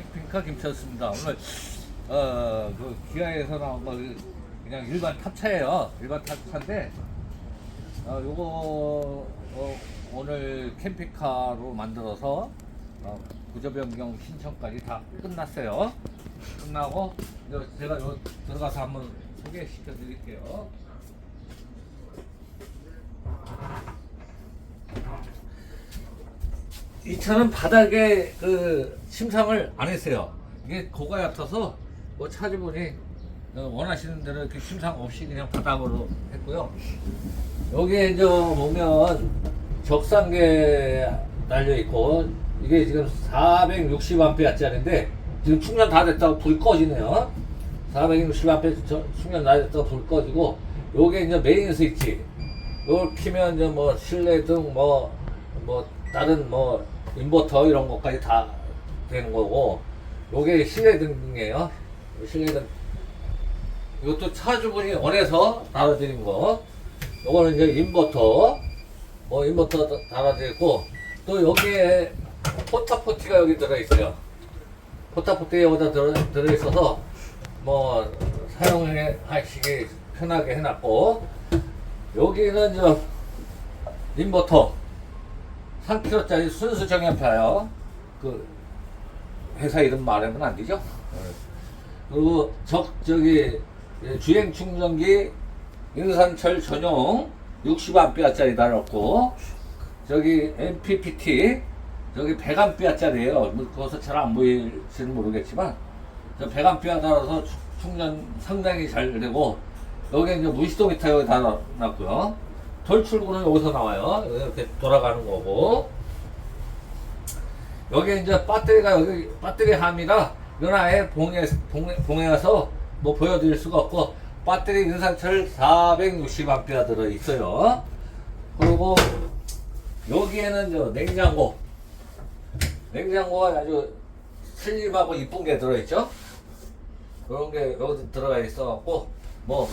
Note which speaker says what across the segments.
Speaker 1: 캠핑카 김치였습니다. 오늘 어 그 기아에서 나온 거 그냥 일반 탑차예요. 일반 탑차인데 어 요거 어, 오늘 캠핑카로 만들어서 어, 구조 변경 신청까지 다 끝났어요. 끝나고 제가 요 들어가서 한번 소개시켜 드릴게요. 이 차는 바닥에 그 침상을 안 했어요. 이게 고가 얕아서 뭐 차주분이 어, 원하시는 대로 이렇게 침상 없이 그냥 바닥으로 했고요. 여기에 이제 보면 적상계 달려 있고 이게 지금 460A짜리인데 지금 충전 다 됐다고 불 꺼지네요. 460A 충전 다 됐다고 불 꺼지고 요게 이제 메인 스위치. 요걸 키면 이제 뭐 실내 등 뭐뭐 다른 뭐 인버터 이런 것까지 다 되는 거고 요게 실내등이에요. 실내등 이것도 차 주분이 원해서 달아드린 거. 요거는 이제 인버터, 뭐 인버터 다- 달아드렸고, 또 여기에 포타포티가 여기 들어있어요. 포타포티 여기다 들어, 들어있어서, 뭐, 사용해 하시기 편하게 해놨고, 여기는 저, 인버터, 3kg짜리 순수 정연파요. 그, 회사 이름 말하면 안 되죠? 그리고 적 저기 예, 주행 충전기 인산철 전용 60A짜리 달았고 저기 MPPT 저기 100A짜리예요. 뭐 그것은 잘안 보일지는 모르겠지만 저 100A 달아서 추- 충전 상당히 잘 되고 여기 이제 무시동 미터 여기 달아놨고요. 돌출구는 여기서 나와요. 이렇게 돌아가는 거고 여기 이제 배터리가 여기 배터리 함이라 이건 아예 봉에 봉에 봉에서 뭐 보여드릴 수가 없고 배터리 인산철 460A 들어 있어요. 그리고 여기에는 저 냉장고 냉장고가 아주 슬림하고 이쁜 게 들어있죠. 그런 게 여기 들어가 있어갖고 뭐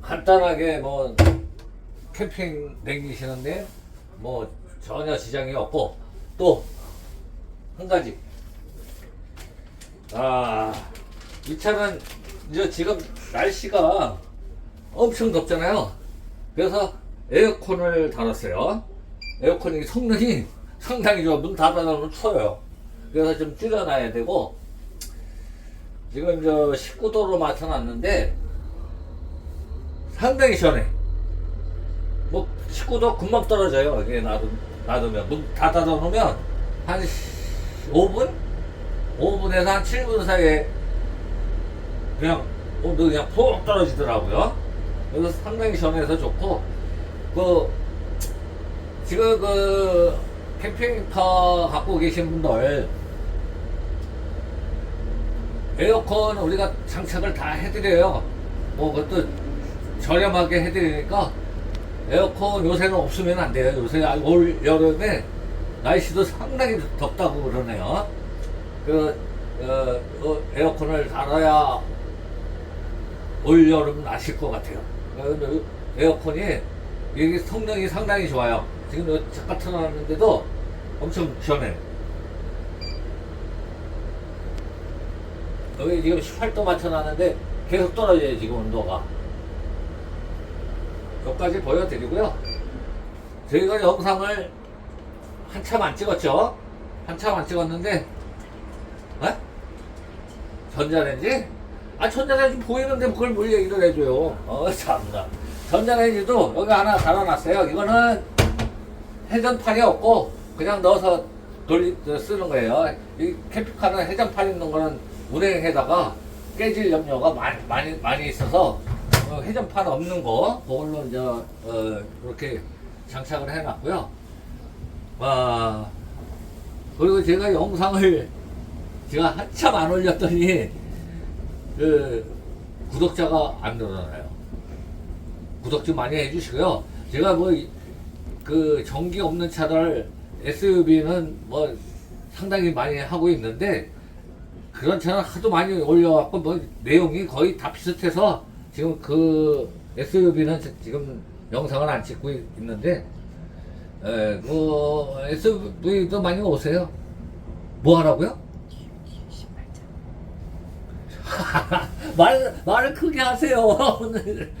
Speaker 1: 간단하게 뭐 캠핑 다니시는데 뭐 전혀 지장이 없고 또 한 가지. 아 이 차는 이제 지금 날씨가 엄청 덥잖아요. 그래서 에어컨을 달았어요. 에어컨이 성능이 상당히 좋아. 문 닫아놓으면 추워요. 그래서 좀 줄여놔야 되고 지금 저 19도로 맞춰놨는데 상당히 시원해 뭐 19도 금방 떨어져요. 이게 놔두, 놔두면 문 다 닫아놓으면 한 5분? 5분에서 한 7분 사이에 그냥 온도 그냥 푹 떨어지더라고요. 그래서 상당히 시원해서 좋고 그 지금 그 캠핑카 갖고 계신 분들 에어컨 우리가 장착을 다 해드려요. 뭐 그것도 저렴하게 해드리니까 에어컨 요새는 없으면 안 돼요. 요새 올 여름에 날씨도 상당히 덥다고 그러네요. 그 어, 어, 에어컨을 달아야 올 여름 나실 것 같아요. 어, 에어컨이 이게 성능이 상당히 좋아요. 지금 요 잠깐 틀어놨는데도 엄청 시원해. 여기 지금 18도 맞춰놨는데 계속 떨어져요 지금 온도가. 여기까지 보여드리고요. 저희가 영상을 한참 안 찍었죠? 한참 안 찍었는데, 어? 전자레인지? 아, 전자레인지 보이는데 그걸 뭘 얘기를 해줘요. 어, 참나. 전자레인지도 여기 하나 달아놨어요. 이거는 회전판이 없고, 그냥 넣어서 돌리, 쓰는 거예요. 이 캠핑카는 회전판 있는 거는 운행에다가 깨질 염려가 많이, 많이, 많이 있어서 어, 회전판 없는 거 그걸로 이제 어, 이렇게 장착을 해놨고요. 와 그리고 제가 영상을 제가 한참 안 올렸더니 그 구독자가 안 늘어나요. 구독 좀 많이 해주시고요. 제가 뭐 그 전기 없는 차들 SUV는 뭐 상당히 많이 하고 있는데 그런 차는 하도 많이 올려갖고 뭐 내용이 거의 다 비슷해서 지금 그 SUV는 지금 영상을 안 찍고 있- 있는데 에, 그 SUV도 많이 오세요. 뭐 하라고요? 말, 말을 크게 하세요. 오늘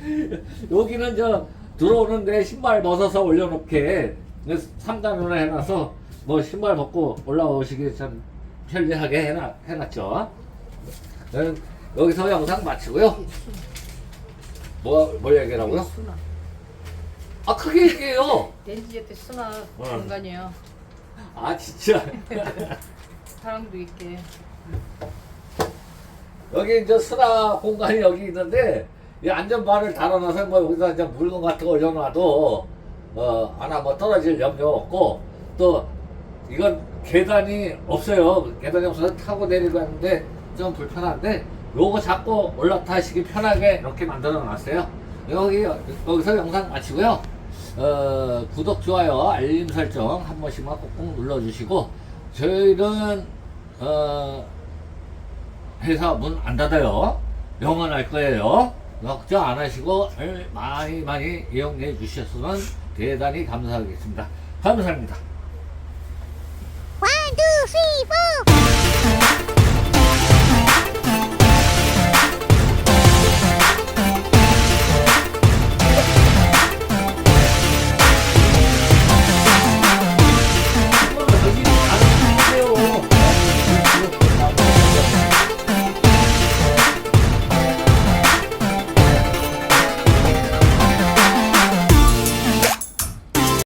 Speaker 1: 여기는 저 들어오는데 신발 벗어서 올려놓게 상단으로 해놔서 뭐 신발 벗고 올라오시기 참 편리하게 해놔, 해놨죠. 네, 여기서 영상 마치고요. 뭐, 뭘 얘기하라고요?
Speaker 2: 순화.
Speaker 1: 아, 크게 얘기해요.
Speaker 2: 렌즈제트 순화
Speaker 1: 어.
Speaker 2: 공간이에요.
Speaker 1: 아, 진짜.
Speaker 2: 사랑도 있게.
Speaker 1: 여기 이제 수납 공간이 여기 있는데 이 안전바를 달아놔서 뭐 여기다 이제 물건 같은 거 올려놔도 어 하나 뭐 떨어질 염려 없고 또 이건 계단이 없어요 계단이 없어서 타고 내리고 하는데 좀 불편한데 요거 잡고 올라타시기 편하게 이렇게 만들어 놨어요 여기 여기서 영상 마치고요 어 구독 좋아요 알림 설정 한 번씩만 꼭꼭 눌러주시고 저희는 어 회사 문 안 닫아요. 영원할 거예요. 걱정 안 하시고 많이 많이 이용해 주셨으면 대단히 감사하겠습니다. 감사합니다.